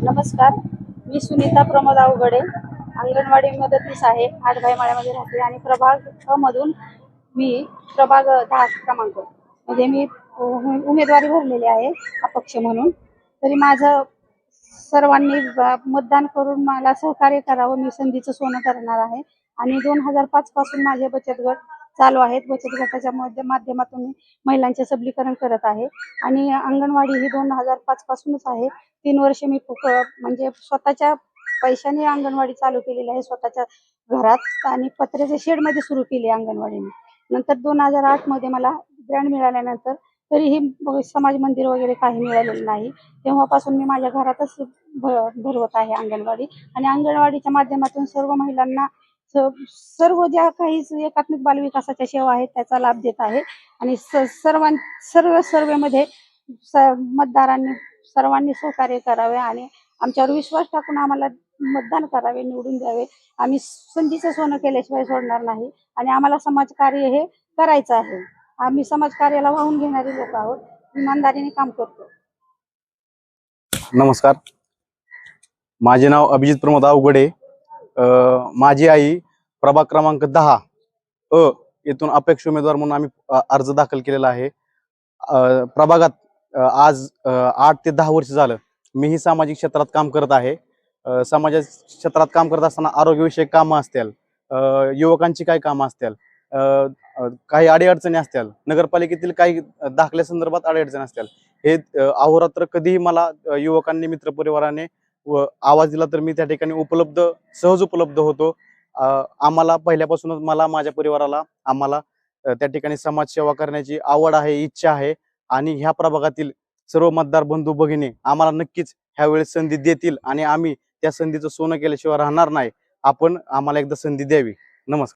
नमस्कार मी सुनीता प्रमोद अवघडे अंगणवाडी मदतीस आहे आठभाई माळ्यामध्ये राहते आणि प्रभाग अ मधून मी प्रभाग दहा क्रमांक म्हणजे मी उमेदवारी भरलेली आहे अपक्ष म्हणून. तरी माझं सर्वांनी मतदान करून मला सहकार्य करावं मी संधीचं सोनं करणार आहे. आणि दोन हजार पाच पासून माझे बचत गट चालू आहेत. बचत गटाच्या माध्यमातून मी महिलांचे सबलीकरण करत आहे. आणि अंगणवाडी ही दोन हजार पाच पासूनच आहे. तीन वर्ष मी फुक म्हणजे स्वतःच्या पैशाने अंगणवाडी चालू केलेली आहे स्वतःच्या घरात. आणि पत्र्याच्या शेडमध्ये सुरू केली आहे नंतर दोन हजार आठमध्ये मला ग्रँड मिळाल्यानंतर तरीही समाज मंदिर वगैरे काही मिळालेलं नाही. तेव्हापासून मी माझ्या घरातच भरवत आहे अंगणवाडी. आणि अंगणवाडीच्या माध्यमातून सर्व महिलांना सर्व ज्या काही एकात्मिक बालविकासाच्या सेवा आहेत त्याचा लाभ देत आहे. आणि सर्वां सर्व सर्वेमध्ये स- मतदारांनी सर्वांनी सहकार्य करावे आणि आमच्यावर विश्वास टाकून आम्हाला मतदान करावे निवडून द्यावे. आम्ही संधीचं सोनं केल्याशिवाय सोडणार नाही आणि आम्हाला समाजकार्य हे करायचं आहे. आम्ही समाजकार्याला वाहून घेणारे लोक आहोत. इमानदारीने काम करतो. नमस्कार. माझे नाव अभिजित प्रमोद अवघडे अ, माझी आई प्रभाग क्रमांक दहा अ येथून अपेक्ष उमेदवार म्हणून आम्ही अर्ज दाखल केलेला आहे. प्रभागात आज आठ ते दहा वर्ष झालं मीही सामाजिक क्षेत्रात काम करत आहे. समाजा क्षेत्रात काम करत असताना आरोग्यविषयक कामं असतील अ, युवकांची काय कामं असतील काही अडीअडचणी असतील नगरपालिकेतील काही दाखल्या संदर्भात अडीअडचणी असतील हे अहोरात्र कधीही मला युवकांनी मित्रपरिवाराने व आवाज दिला तर मी त्या ठिकाणी उपलब्ध सहज उपलब्ध होतो. आम्हाला पहिल्यापासूनच मला माझ्या परिवाराला आम्हाला त्या ठिकाणी समाजसेवा करण्याची आवड आहे इच्छा आहे आणि ह्या प्रभागातील सर्व मतदार बंधू भगिनी आम्हाला नक्कीच ह्यावेळेस संधी देतील आणि आम्ही त्या संधीचं सोनं केल्याशिवाय राहणार नाही. आपण आम्हाला एकदा संधी द्यावी. नमस्कार.